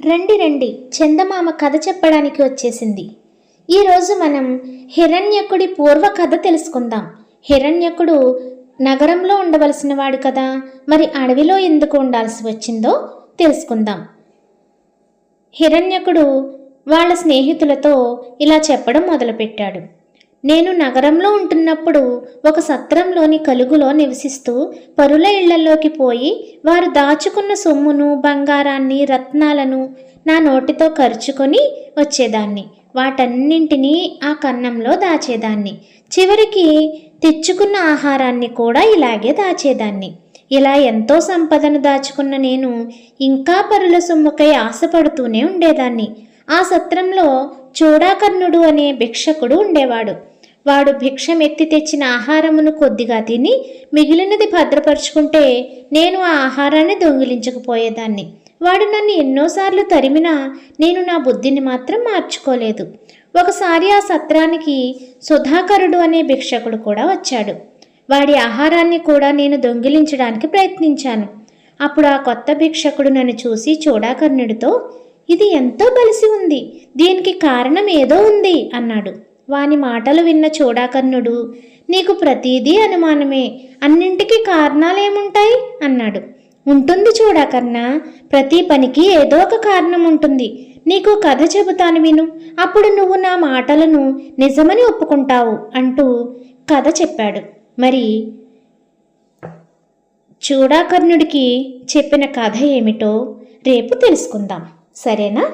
రండి రండి. చందమామ కథ చెప్పడానికి వచ్చేసింది. ఈరోజు మనం హిరణ్యకుడి పూర్వ కథ తెలుసుకుందాం. హిరణ్యకుడు నగరంలో ఉండవలసిన వాడు కదా? మరి అడవిలో ఎందుకు ఉండాల్సి వచ్చిందో తెలుసుకుందాం. హిరణ్యకుడు వాళ్ళ స్నేహితులతో ఇలా చెప్పడం మొదలుపెట్టాడు. నేను నగరంలో ఉంటున్నప్పుడు ఒక సత్రంలోని కలుగులో నివసిస్తూ పరుల ఇళ్ళలోకి పోయి వారు దాచుకున్న సొమ్మును బంగారాన్ని రత్నాలను నా నోటితో ఖర్చుకొని వచ్చేదాన్ని. వాటన్నింటినీ ఆ కన్నంలో దాచేదాన్ని. చివరికి తెచ్చుకున్న ఆహారాన్ని కూడా ఇలాగే దాచేదాన్ని. ఇలా ఎంతో సంపదను దాచుకున్న నేను ఇంకా పరుల సొమ్ముకై ఆశపడుతూనే ఉండేదాన్ని. ఆ సత్రంలో చూడాకర్ణుడు అనే భిక్షకుడు ఉండేవాడు. వాడు భిక్షం ఎత్తి తెచ్చిన ఆహారమును కొద్దిగా తిని మిగిలినది భద్రపరుచుకుంటే నేను ఆ ఆహారాన్ని దొంగిలించకపోయేదాన్ని. వాడు నన్ను ఎన్నోసార్లు తరిమినా నేను నా బుద్ధిని మాత్రం మార్చుకోలేదు. ఒకసారి ఆ సత్రానికి సుధాకరుడు అనే భిక్షకుడు కూడా వచ్చాడు. వాడి ఆహారాన్ని కూడా నేను దొంగిలించడానికి ప్రయత్నించాను. అప్పుడు ఆ కొత్త భిక్షకుడు నన్ను చూసి చూడాకర్ణుడితో ఇది ఎంతో కలిసి ఉంది. దీనికి కారణం ఏదో ఉంది అన్నాడు. వాని మాటలు విన్న చూడాకర్ణుడు నీకు ప్రతీదీ అనుమానమే. అన్నింటికీ కారణాలేముంటాయి? అన్నాడు. ఉంటుంది చూడాకర్ణ. ప్రతి పనికి ఏదో ఒక కారణం ఉంటుంది నీకు కథ చెబుతాను విను. అప్పుడు నువ్వు నా మాటలను నిజమని ఒప్పుకుంటావు అంటూ కథ చెప్పాడు. మరి చూడాకర్ణుడికి చెప్పిన కథ ఏమిటో రేపు తెలుసుకుందాం. సరేనా?